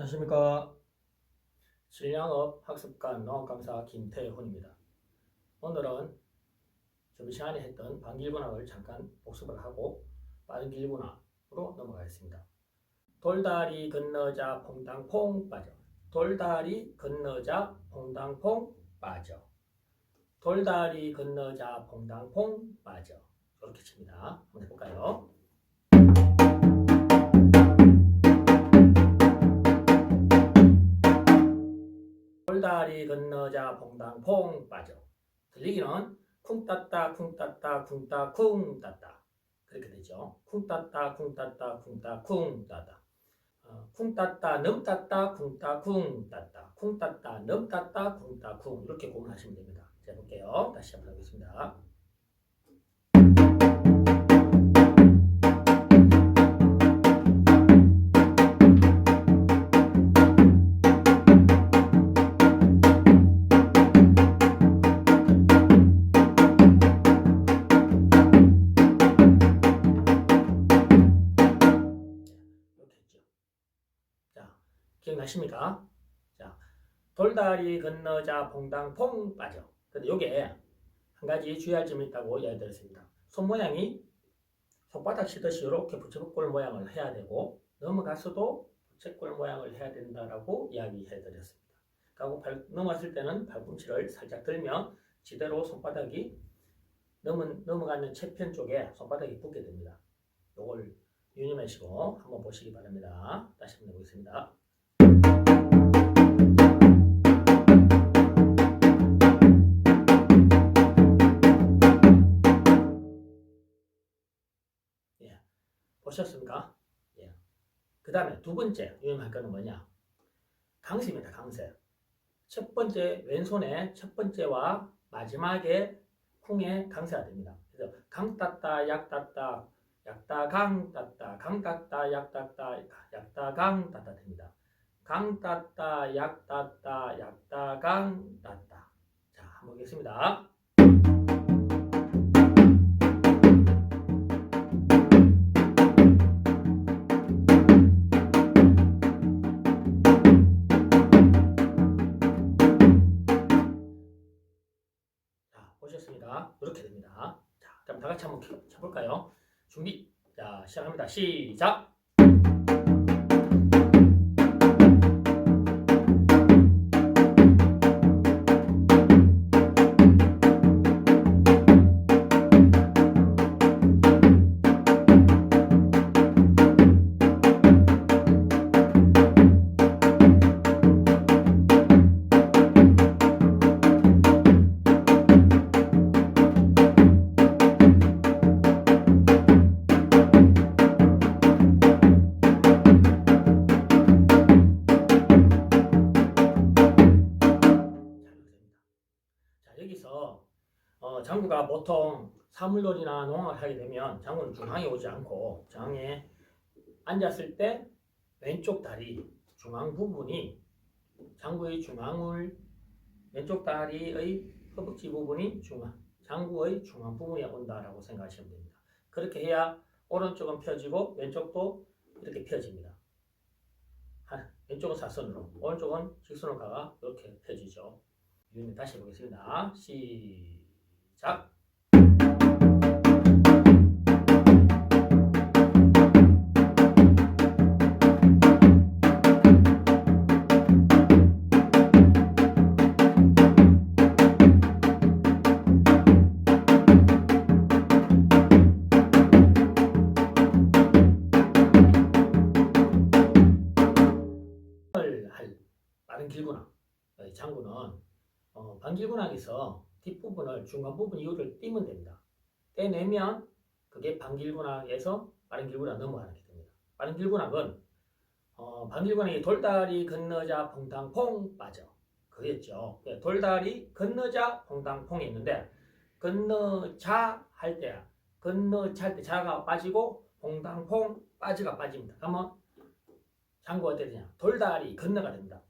안녕하십니까. 질량업 학습관 농업강사 김태훈입니다. 오늘은 저번 시간에 했던 반길분학을 잠깐 복습을 하고 빠른 길분학으로 넘어가겠습니다. 돌다리 건너자 퐁당퐁 빠져. 돌다리 건너자 퐁당퐁 빠져. 돌다리 건너자 퐁당퐁 빠져. 이렇게 칩니다. 한번 해볼까요? 돌다리 건너자 퐁당퐁 빠져. 들리기는 쿵 따따 쿵 따따 쿵따쿵 따따 그렇게 되죠. 쿵 따따 쿵 따따 쿵따 쿵 따따 어, 쿵 따따 넘 따따 쿵따쿵 따따 쿵 따따 넘 따따 쿵따 쿵 이렇게 구분하시면 됩니다. 자 볼게요. 다시 한번 하겠습니다. 기억나십니까? 자, 돌다리 건너자 퐁당퐁 빠져. 근데 요게 한 가지 주의할 점이 있다고 이야기드렸습니다. 손 모양이 손바닥 치듯이 이렇게 부채꼴 모양을 해야 되고 넘어갔어도 부채꼴 모양을 해야 된다라고 이야기해드렸습니다. 그리고 발, 넘어갔을 때는 발꿈치를 살짝 들면 지대로 손바닥이 넘어, 넘어가는 채편 쪽에 손바닥이 붙게 됩니다. 요걸 유념하시고 한번 보시기 바랍니다. 다시 한번 해보겠습니다. 보셨습니까? 예. 그 다음에 두 번째 유념할 거는 뭐냐? 강세입니다. 강세. 첫 번째 왼손에 첫 번째와 마지막에 쿵에 강세가 됩니다. 그래서 강 따따 약 따따 약따 강 따따 강 따따 약 따따 약따 강 따따 됩니다. 강 따따 약 따따 약따 강 따따 자 한번 보겠습니다. 이렇게 됩니다. 자 그럼 다 같이 한번 켜- 쳐볼까요? 준비 자 시작합니다. 시작. 어, 장구가 보통 사물놀이나 농악을 하게 되면 장구는 중앙에 오지 않고 장에 앉았을 때 왼쪽 다리 중앙 부분이 장구의 중앙을 왼쪽 다리의 허벅지 부분이 중앙 장구의 중앙 부분에 온다라고 생각하시면 됩니다. 그렇게 해야 오른쪽은 펴지고 왼쪽도 이렇게 펴집니다. 하- 왼쪽은 사선으로 오른쪽은 직선으로 가가 이렇게 펴지죠. 유님 다시 해보겠습니다. 시작. 할 빠른 길구나. 어, 장구는 어, 반길군학에서 뒷부분을 중간 부분 이유를 띄면 됩니다. 떼내면 그게 반길군학에서 빠른 길군학 넘어가게 됩니다. 빠른 길군학은 어, 반길군학이 돌다리 건너자 퐁당퐁 빠져 그랬죠. 네, 돌다리 건너자 퐁당퐁이 있는데 건너자 할때 건너자 할 때 자가 빠지고 퐁당퐁 빠지가 빠집니다. 그러면 장구가 어떻게 되냐? 돌다리 건너가 됩니다.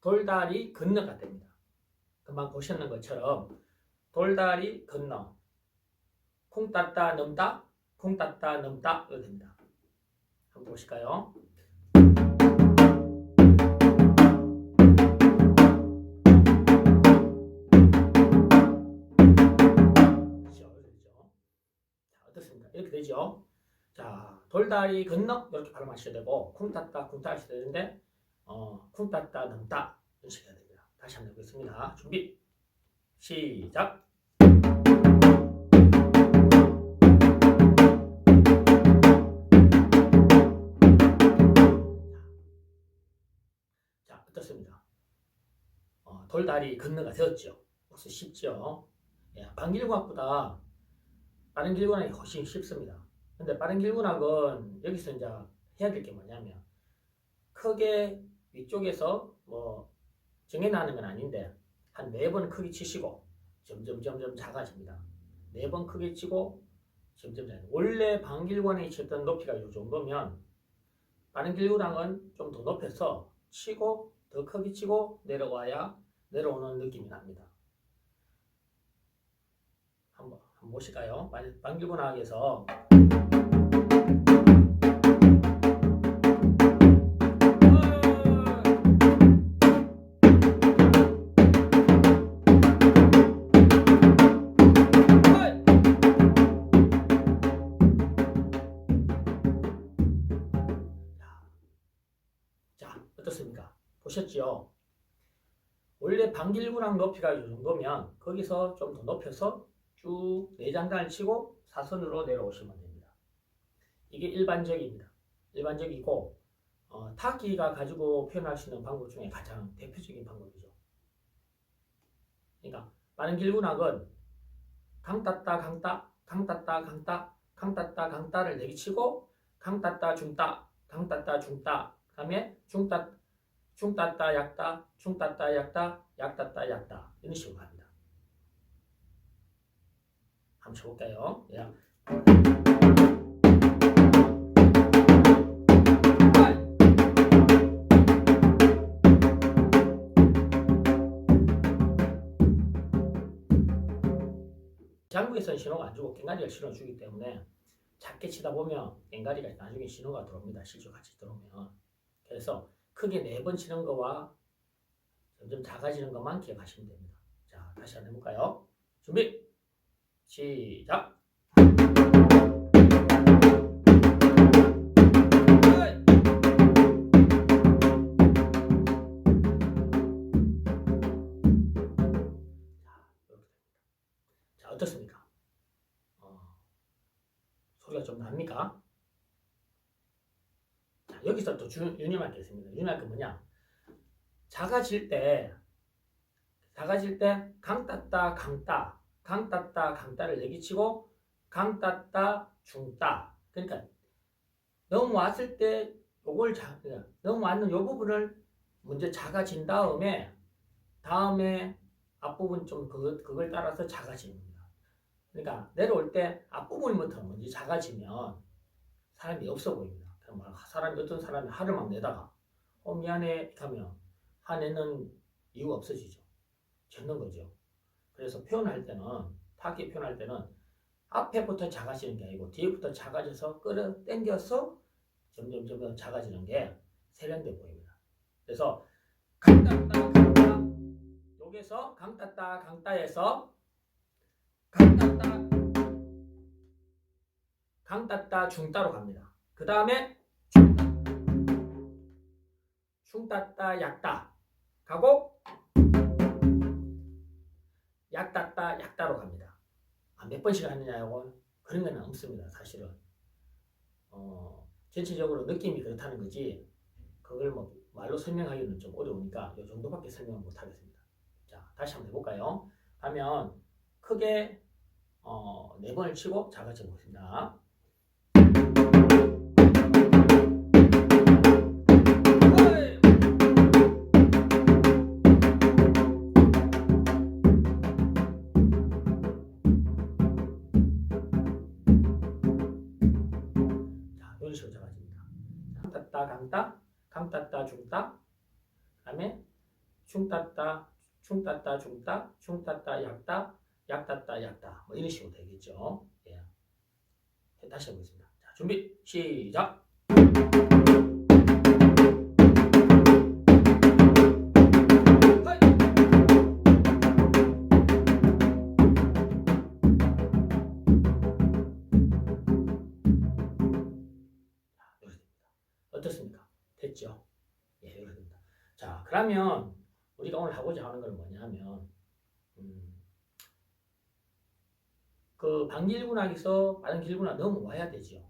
돌다리 건너가 됩니다. 금방 보셨는 것처럼 돌다리 건너, 콩 땄다 넘다 콩 땄다 넘다 이렇게 됩니다. 한번 보실까요? 이렇게 되죠. 자, 돌다리 건너 이렇게 발음하셔야 되고 쿵 땄다 쿵 따셔야 되는데 어, 쿵 땄다 넘다 연습해야 됩니다. 다시 한번 해보겠습니다. 준비 시작. 자, 어떻습니까? 어, 돌다리 건너가 되었죠. 혹시 쉽죠? 예, 반길구학보다 빠른 길구학이 훨씬 쉽습니다. 근데 빠른 길구학은 여기서 이제 해야 될 게 뭐냐면 크게 위쪽에서 뭐 정해나는 건 아닌데 한 네 번 크게 치시고 점점 점점 작아집니다. 네 번 크게 치고 점점 작아. 원래 반길관이 쳤던 높이가 이 정도면 빠른 길구랑은 좀 더 높여서 치고 더 크게 치고 내려와야 내려오는 느낌이 납니다. 한번 한번 보실까요? 반길구락에서 보셨죠? 원래 반길구랑 높이가 이 정도면 거기서 좀 더 높여서 쭉 내장단을 치고 사선으로 내려오시면 됩니다. 이게 일반적입니다. 일반적이고 어, 타기가 가지고 표현할 수 있는 방법 중에 가장 대표적인 방법이죠. 그러니까 빠른 길구락은 강따따 강따 강따따 강따 강따따 강따를 내리치고 강따따 중따 강따따 중따 그 다음에 중따 중따따 약따 중따따 약따 약따따 약따 이런 식으로 갑니다. 한번 쳐볼까요? 야. 장국에서는 신호가 안 주고 갱가리가 신호 주기 때문에 작게 치다 보면 갱가리가 나중에 신호가 들어옵니다. 실조 같이 들어오면. 그래서 크게 네 번 치는 거와 점점 작아지는 것만 기억하시면 됩니다. 자, 다시 한번 해볼까요? 준비, 시작. 자, 어떻습니까? 어, 소리가 좀 납니까? 자, 여기서 또 주, 유념할 게 있습니다. 유념할 게 뭐냐? 작아질 때, 작아질 때, 강 따따, 강 따, 강 따따, 강 따를 내기치고, 강 따따, 중 따. 그러니까, 넘어왔을 때, 요걸 자, 넘어왔는 요 부분을 먼저 작아진 다음에, 다음에 앞부분 좀 그걸, 그걸 따라서 작아지는 겁니다. 그러니까, 내려올 때 앞부분부터 먼저 작아지면 사람이 없어 보입니다. 막 사람이 어떤 사람이 화를 막 내다가, 어, 미안해, 하면, 화내는 이유가 없어지죠. 젖는 거죠. 그래서 표현할 때는 타기 표현할 때는 앞에부터 작아지는 게 아니고 뒤에부터 작아져서 끌어 당겨서 점점 점점 작아지는 게 세련돼 보입니다. 그래서 강따따 강따 여기서 강따따 강따에서 강따따 강따따 중따로 갑니다. 그 다음에 중따따 약따 가고 약따따 약따로 갑니다. 아, 몇 번씩 하느냐고 그런 건 없습니다. 사실은 어, 전체적으로 느낌이 그렇다는 거지 그걸 뭐 말로 설명하기는 좀 어려우니까 이 정도밖에 설명을 못 하겠습니다. 자 다시 한번 해볼까요? 하면 크게 어, 네 번을 치고 작아져 보겠습니다. 중따따, 중따따 중따, 중따따 약따, 약닿다 약다 뭐 이런 식으로 되겠죠. 예. 다시 해보겠습니다. 자, 준비 시작. 반길군학에서 빠른 길군학 넘어와야 되죠.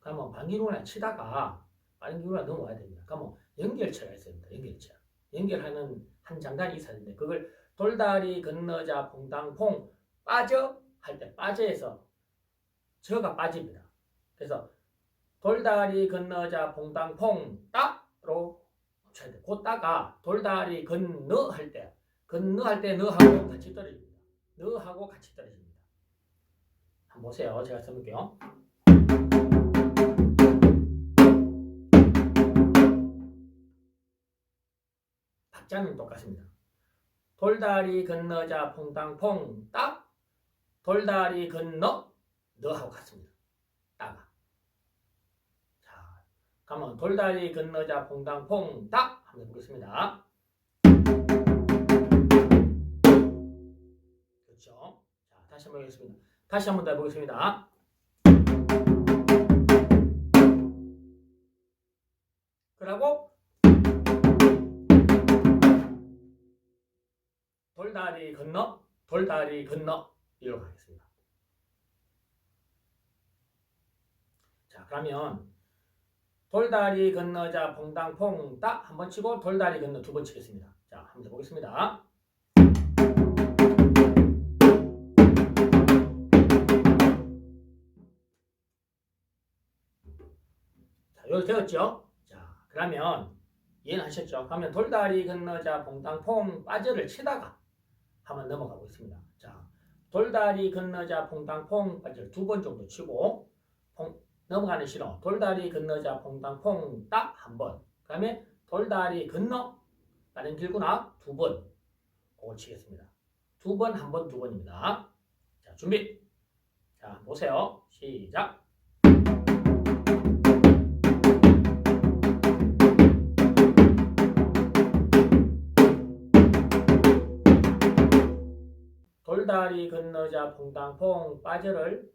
그러면 반길군학 치다가 빠른 길군학 넘어와야 됩니다. 그러면 연결체가 있어야 됩니다. 연결체. 연결하는 한 장단이 있어야 되는데 그걸 돌다리 건너자 퐁당퐁 빠져 할 때 빠져에서 저가 빠집니다. 그래서 돌다리 건너자 퐁당퐁 따로 쳐야 돼. 그 따가 돌다리 건너 할 때 건너 할 때 너하고 같이 떨어집니다. 너하고 같이 떨어집니다. 한번 보세요. 제가 써볼게요. 박자는 똑같습니다. 돌다리 건너자 퐁당퐁 따 돌다리 건너 너하고 같습니다. 따가 자 그러면 돌다리 건너자 퐁당퐁 따 한번 해보겠습니다. 그렇죠. 자 다시 한번 해보겠습니다. 다시 한번 더 해보겠습니다. 그러고 돌다리 건너 돌다리 건너 이렇게 하겠습니다. 자 그러면 돌다리 건너자 퐁당퐁 딱한번 치고 돌다리 건너 두 번 치겠습니다. 자 한번 해보겠습니다. 자, 여기 되었죠? 자, 그러면 이해는 하셨죠? 그러면 돌다리 건너자 퐁당퐁 빠져를 치다가 한번 넘어가 보겠습니다. 자, 돌다리 건너자 퐁당퐁 빠져를 두 번 정도 치고 퐁, 넘어가는 신호 돌다리 건너자 퐁당퐁 딱한 번. 그 다음에 돌다리 건너 다른 길구나 두 번. 그걸 치겠습니다. 두 번, 한 번, 두 번입니다. 자, 준비. 자, 보세요. 시작. 다리 건너자 퐁당퐁 빠져를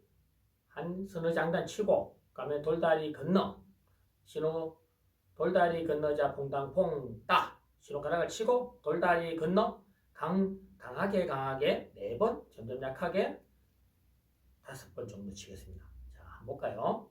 한 서너 장단 치고 그다음에 돌다리 건너 신호 돌다리 건너자 퐁당퐁 따 신호가락을 치고 돌다리 건너 강 강하게 강하게 네 번 점점 약하게 다섯 번 정도 치겠습니다. 자 한번 볼까요?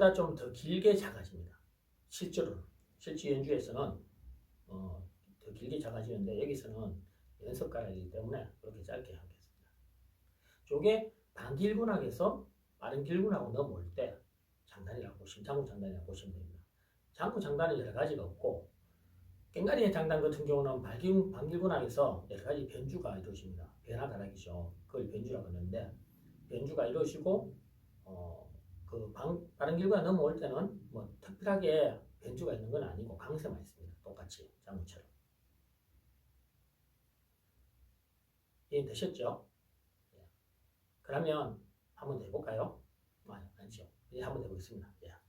보다 좀 더 길게 작아집니다. 실제로는 실제 연주에서는 어, 더 길게 작아지는데 여기서는 연습가락이기 때문에 이렇게 짧게 하겠습니다. 요게 반길군학에서 빠른 길군하고 넘어올 때 장단이라고 보시면 장구 장단이라고 보시면 됩니다. 장구 장단은 여러 가지가 없고 깽가리의 장단 같은 경우는 반길, 반길군학에서 여러 가지 변주가 이루어집니다. 변화가락이죠. 그걸 변주라고 하는데 변주가 이루어지고 어, 그 방, 다른 길과 넘어올 때는 뭐 특별하게 변주가 있는 건 아니고 강세만 있습니다. 똑같이 장구처럼. 이해 되셨죠? 예. 그러면 한번 더 해볼까요? 아니, 아니죠. 이제 한번 해보겠습니다. 예.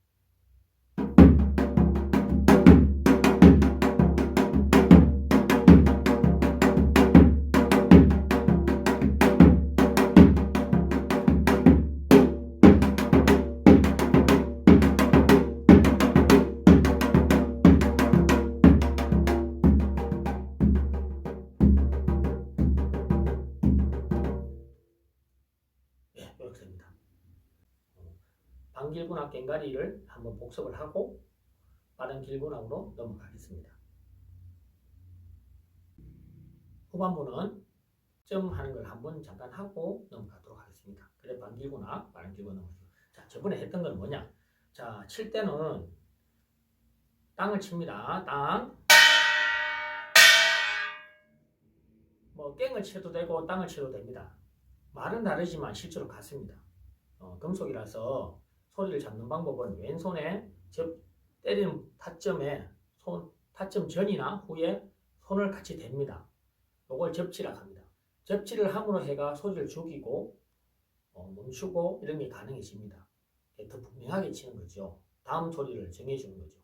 길군학 꽹가리를 한번 복습을 하고 빠른 길군학으로 넘어가겠습니다. 후반부는 점 하는 걸 한번 잠깐 하고 넘어가도록 하겠습니다. 그래 반길군학, 빠른 넘어가죠. 자, 저번에 했던 건 뭐냐? 자, 칠 때는 땅을 칩니다. 땅. 뭐 깽을 쳐도 되고 땅을 쳐도 됩니다. 말은 다르지만 실제로 같습니다. 어, 금속이라서 소리를 잡는 방법은 왼손에 접 때리는 타점에 손 타점 전이나 후에 손을 같이 댑니다. 요걸 접지라 합니다. 접지를 함으로 해가 소리를 죽이고 어, 멈추고 이런 게 가능해집니다. 더 분명하게 치는 거죠. 다음 소리를 정해주는 거죠.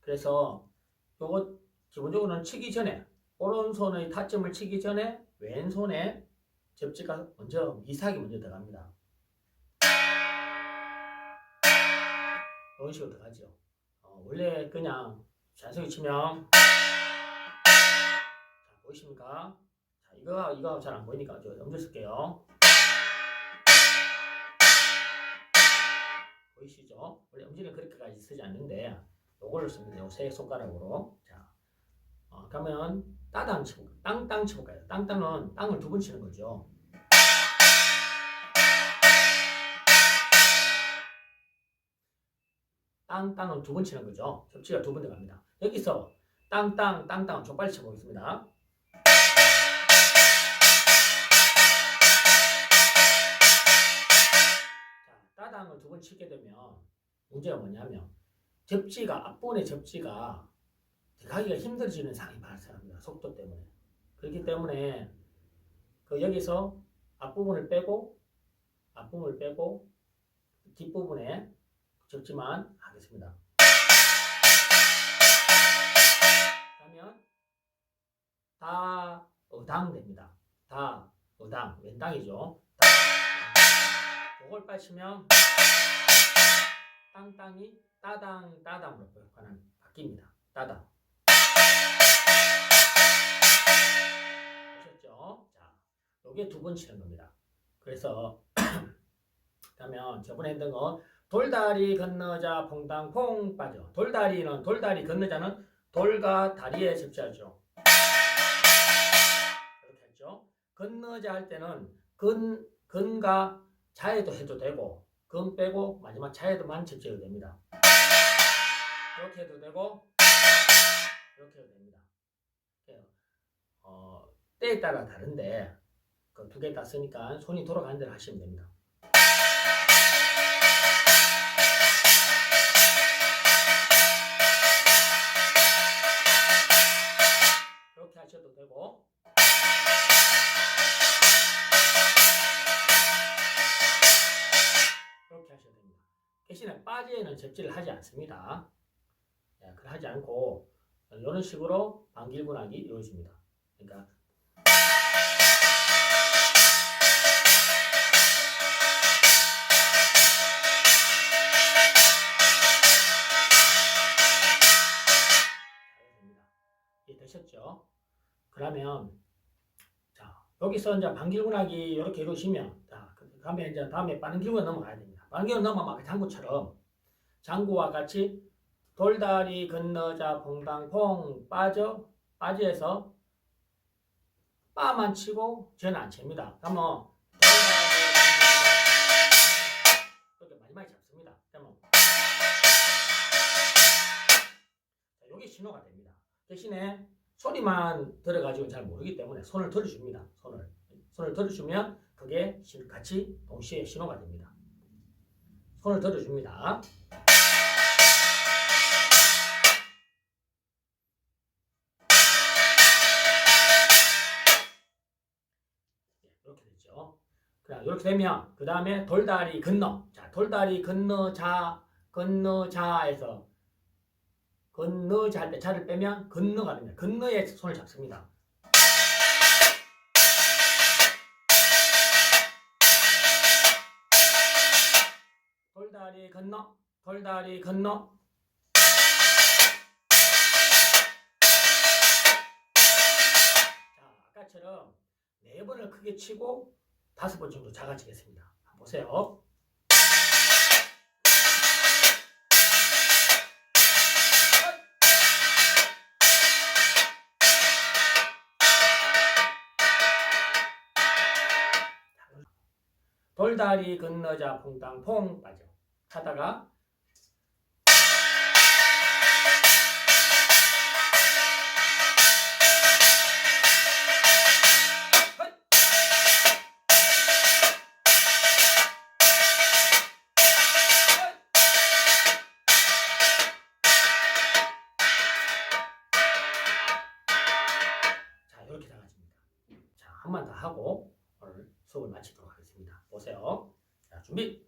그래서 요거 기본적으로는 치기 전에 오른손의 타점을 치기 전에 왼손에 접지가 먼저 미세하게 먼저 들어갑니다. 이런 식으로 들어가죠. 어, 원래 그냥 자연스럽게 치면 자, 보이십니까? 자, 이거 이거 잘 안 보이니까 저 염려 쓸게요. 보이시죠? 원래 음질은 그렇게까지 쓰지 않는데 요거를 씁니다. 요세 손가락으로. 자, 어, 그러면 따당 치고 땅땅 치볼까요? 땅땅은 땅을 두 번 치는 거죠. 땅땅은 두번 치는 거죠. 접지가 두 번 들어갑니다. 여기서 땅 땅 땅 땅 좀 빨리 쳐보겠습니다. 자, 따당을 두 번 치게 되면 문제가 뭐냐면 접지가 앞부분의 접지가 들어가기가 힘들어지는 상황이 발생합니다. 속도 때문에. 그렇기 때문에 그 여기서 앞부분을 빼고 앞부분을 빼고 뒷부분에 접지만 하겠습니다. 그러면 다 어당 됩니다. 다 어당 왼땅이죠. 다, 요걸 빠치면 땅땅이 따당 따당으로 변환 바뀝니다. 따당. 보셨죠? 자, 요게 두 번 치는 겁니다. 그래서 그러면 저번에 했던 거 돌다리 건너자 퐁당 퐁 빠져. 돌다리는 돌다리 건너자는 돌과 다리에 접지하죠. 이렇게 했죠. 건너자 할 때는 근 근과 자에도 해도 되고 근 빼고 마지막 자에도만 접지해도 됩니다. 이렇게 해도 되고 이렇게 해도 됩니다. 어, 때에 따라 다른데 그 두 개 다 쓰니까 손이 돌아가는 대로 하시면 됩니다. 하셔도 되고 이렇게 하셔도 됩니다. 대신에 빠지에는 접지를 하지 않습니다. 예, 그걸 하지 않고 이런 식으로 반길군하기 이루어집니다. 그러니까 그러면 자 여기서 이제 반길군하기 이렇게 이루시면 자 그다음에 이제 다음에 길군 넘어가야 됩니다. 길군 넘어가면 장구처럼 장구와 같이 돌다리 건너자 퐁당퐁 빠져 빠지에서 빠만 치고 저는 안 칩니다. 그러면 이렇게 마지막에 잡습니다. 그러면 자, 여기 신호가 됩니다. 대신에 소리만 들어가지고 잘 모르기 때문에 손을 들어줍니다. 손을 손을 들어주면 그게 신- 같이 동시에 신호가 됩니다. 손을 들어줍니다. 이렇게 되죠. 그럼 이렇게 되면 그 다음에 돌다리 건너. 자, 돌다리 건너 자 건너 자에서 건너 자할때 자를 빼면 건너가 됩니다. 건너에 손을 잡습니다. 돌다리 건너, 돌다리 건너. 자, 아까처럼 네 번을 크게 치고 다섯 번 정도 작아지겠습니다. 보세요. 돌다리 건너자 퐁땅 퐁 빠져. 하다가 자, 이렇게 나가집니다. 자, 한 번 더 하고 오늘 수업을 마치도록 하겠습니다. 보세요. 자, 준비.